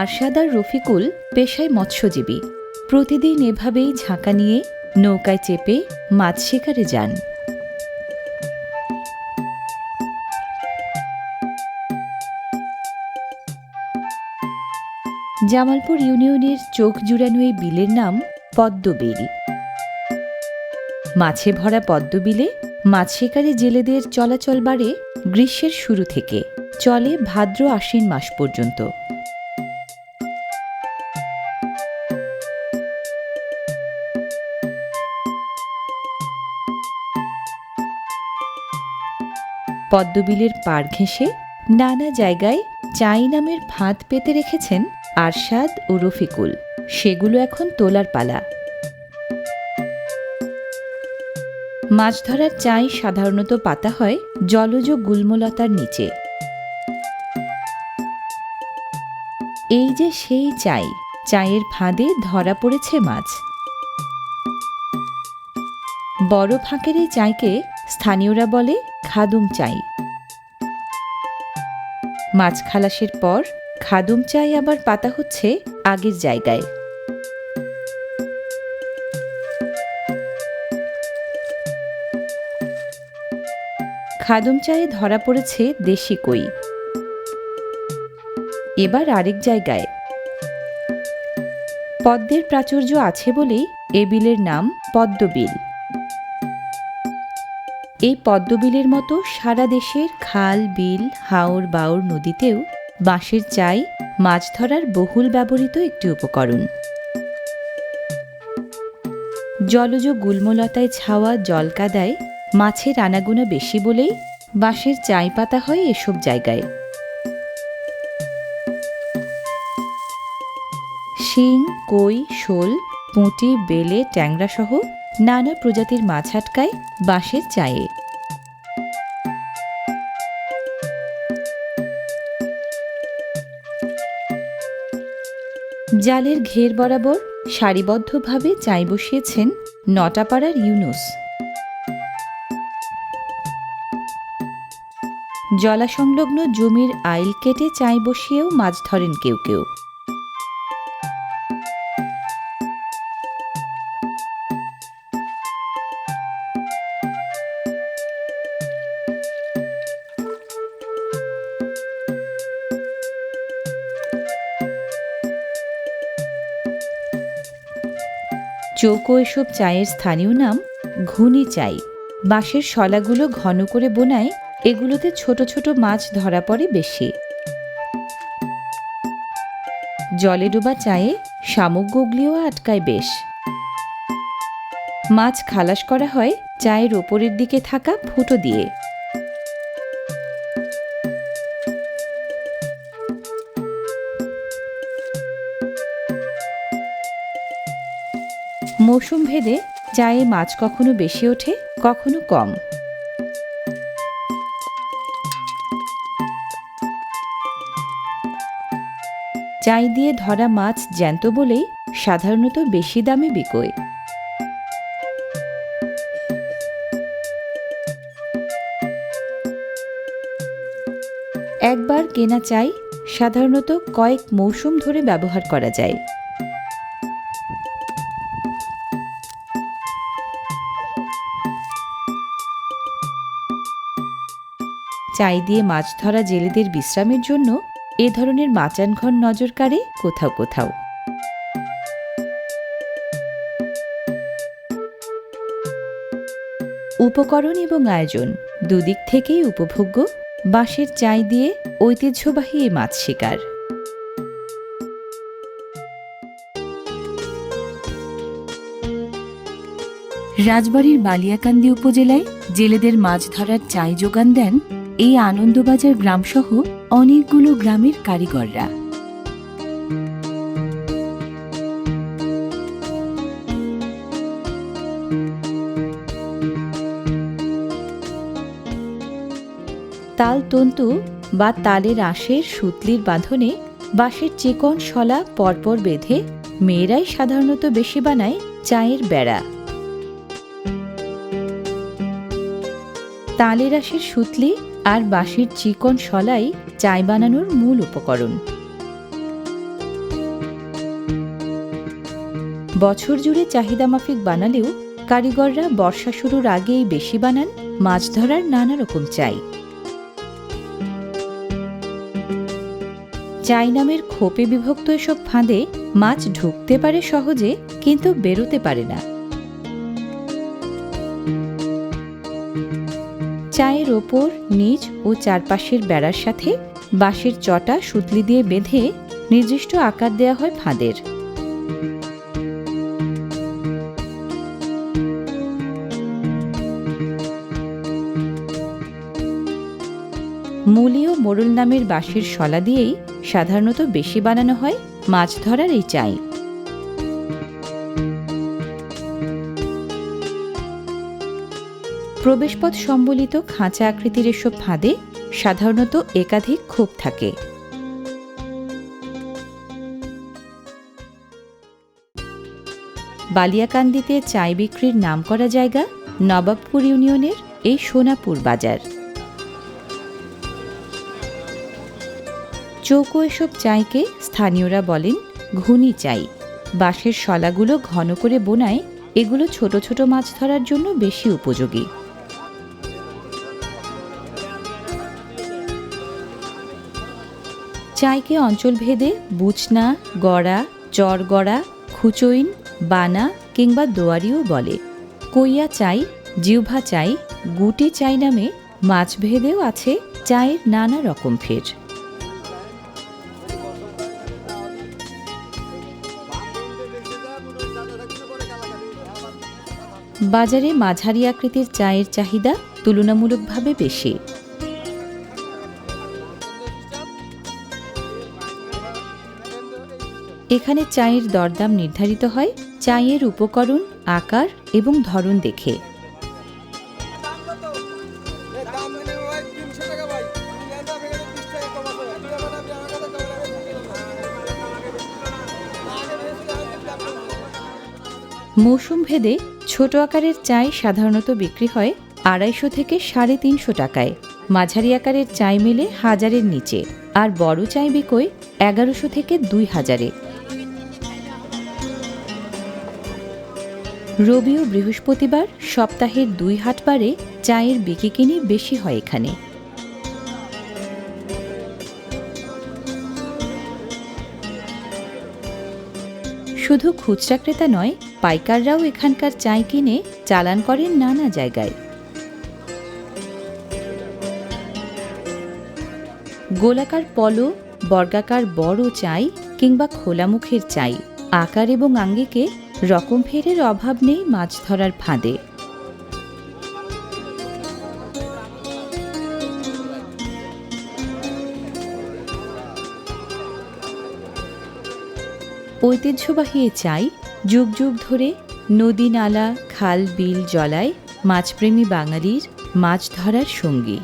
আরশাদ আর রফিকুল পেশায় মৎস্যজীবী। প্রতিদিন এভাবেই ঝাঁকা নিয়ে নৌকায় চেপে মাছ শিকারে যান। জামালপুর ইউনিয়নের চোখ জুড়ানো এই বিলের নাম পদ্মবিল মাছে ভরা পদ্মবিলে মাছ শিকারে জেলেদের চলাচল বাড়ে গ্রীষ্মের শুরু থেকে, চলে ভাদ্র আশ্বিন মাস পর্যন্ত। পদ্মবিলের পাড় ঘেঁষে নানা জায়গায় চাই নামের ফাঁদ পেতে রেখেছেন আরশাদ ও রফিকুল। সেগুলো এখন তোলার পালা। মাছ ধরার চাই সাধারণত পাতা হয় জলজ গুল্মলতার নিচে। এই যে সেই চাই চায়ের ফাঁদে ধরা পড়েছে মাছ। বড় ফাঁকের এই চাইকে স্থানীয়রা বলে খাদুম চাই। মাছ খালাসের পর খাদুম চাই আবার পাতা হচ্ছে আগের জায়গায়। খাদুম চায়ে ধরা পড়েছে দেশি কই। এবার আরেক জায়গায়। পদ্মের প্রাচুর্য আছে বলেই এ বিলের নাম পদ্মবিল। এই পদ্মবিলের মতো সারা দেশের খাল, বিল, হাওর বাউর নদীতেও বাঁশের চাই, মাছ ধরার বহুল ব্যবহৃত একটি উপকরণ। জলজ গুল্মলতায় ছাওয়া জলকাদায় মাছের আনাগোনা বেশি বলেই বাঁশের চাই পাতা হয় এসব জায়গায়। শিং, কই, শোল, পুঁটি, বেলে ট্যাংরা সহ নানা প্রজাতির মাছ আটকায় বাঁশের চায়ে। জালের ঘের বরাবর সারিবদ্ধভাবে চাই বসিয়েছেন নটাপাড়ার ইউনুস। জলাসংলগ্ন জমির আইল কেটে চাই বসিয়েও মাছ ধরেন কেউ কেউ। চৌকো এসব চায়ের স্থানীয় নাম ঘুনি চাই। বাঁশের শলাগুলো ঘন করে বোনায় এগুলোতে ছোট ছোট মাছ ধরা পড়ে বেশি। জলে ডোবা চায়ে শামুক গুগলিও আটকায় বেশ। মাছ খালাস করা হয় চায়ের ওপরের দিকে থাকা ফুটো দিয়ে। মৌসুম ভেদে চায়ে মাছ কখনো বেশি ওঠে, কখনো কম। চাই দিয়ে ধরা মাছ জ্যান্ত বলেই সাধারণত বেশি দামে বিকোয় একবার কেনা চাই সাধারণত কয়েক মৌসুম ধরে ব্যবহার করা যায়। চাই দিয়ে মাছ ধরা জেলেদের বিশ্রামের জন্য এ ধরনের মাচান ঘর নজর কাড়ে কোথাও কোথাও। উপকরণ এবং আয়োজন, দুদিক থেকেই উপভোগ্য, বাঁশের চাই দিয়ে ঐতিহ্যবাহী এ মাছ শিকার। রাজবাড়ির বালিয়াকান্দি উপজেলায় জেলেদের মাছ ধরার চাই যোগান দেন এই আনন্দবাজার গ্রামসহ অনেকগুলো গ্রামের কারিগররা। তাল তন্তু বা তালের আঁশের সুতলির বাঁধনে বাঁশের চিকন, শলা, পরপর বেঁধে মেয়েরাই সাধারণত বেশি বানায় চায়ের বেড়া। তালের আঁশের সুতলি আর বাঁশের চিকন শলাই চাই বানানোর মূল উপকরণ। বছর জুড়ে চাহিদা মাফিক বানালেও কারিগররা বর্ষা শুরুর আগেই বেশি বানান, মাছ ধরার নানা রকম চাই। চাই নামের খোপে বিভক্ত এসব ফাঁদে মাছ ঢুকতে পারে সহজে, কিন্তু বেরোতে পারে না। চায়ের ওপর নিচ ও চারপাশের বেড়ার সাথে বাঁশের চটা সুতলি দিয়ে বেঁধে নির্দিষ্ট আকার দেয়া হয় ফাঁদের। মুলি ও মোরল নামের বাঁশের শলা দিয়েই সাধারণত বেশি বানানো হয় মাছ ধরার এই চাই। প্রবেশপথ সম্বলিত খাঁচা আকৃতির এসব ফাঁদে সাধারণত একাধিক খোপ থাকে। বালিয়াকান্দিতে চাই বিক্রির নাম করা জায়গা নবাবপুর ইউনিয়নের এই সোনাপুর বাজার। চৌকো এসব চাইকে স্থানীয়রা বলেন ঘুনি চাই। বাঁশের শলাগুলো ঘন করে বোনায় এগুলো ছোট ছোট মাছ ধরার জন্য বেশি উপযোগী। চাইকে অঞ্চলভেদে বুচনা, গড়া, চরগড়া, খুচইন, বানা কিংবা দোয়ারিও বলে। কইয়া চাই জিউভা চাই, গুটি চাই নামে মাছ ভেদেও আছে চায়ের নানা রকম ফের। বাজারে মাঝারি আকৃতির চায়ের চাহিদা তুলনামূলকভাবে বেশি। এখানে চায়ের দরদাম নির্ধারিত হয়, চায়ের উপকরণ, আকার এবং ধরন দেখে। মৌসুম ভেদে ছোট আকারের চাই সাধারণত বিক্রি হয় আড়াইশো থেকে সাড়ে তিনশো টাকায়। মাঝারি আকারের চাই মেলে হাজারের নিচে, আর বড় চাই বিকোয় এগারোশো থেকে দুই হাজারে। রবি ও বৃহস্পতিবার সপ্তাহের দুই হাটবারে চায়ের বিকিকিনি বেশি হয় এখানে। শুধু খুচরা ক্রেতা নয়, পাইকাররাও এখানকার চাই কিনে চালান করেন নানা জায়গায়। গোলাকার পলো, বর্গাকার বড় চাই কিংবা খোলামুখের চাই আকার এবং আঙ্গিকে রকম ফেরের অভাব নেই মাছ ধরার ফাঁদে। ঐতিহ্যবাহী চাই যুগ যুগ ধরে নদী নালা, খাল, বিল, জলায় মাছপ্রেমী বাঙালির মাছ ধরার সঙ্গী।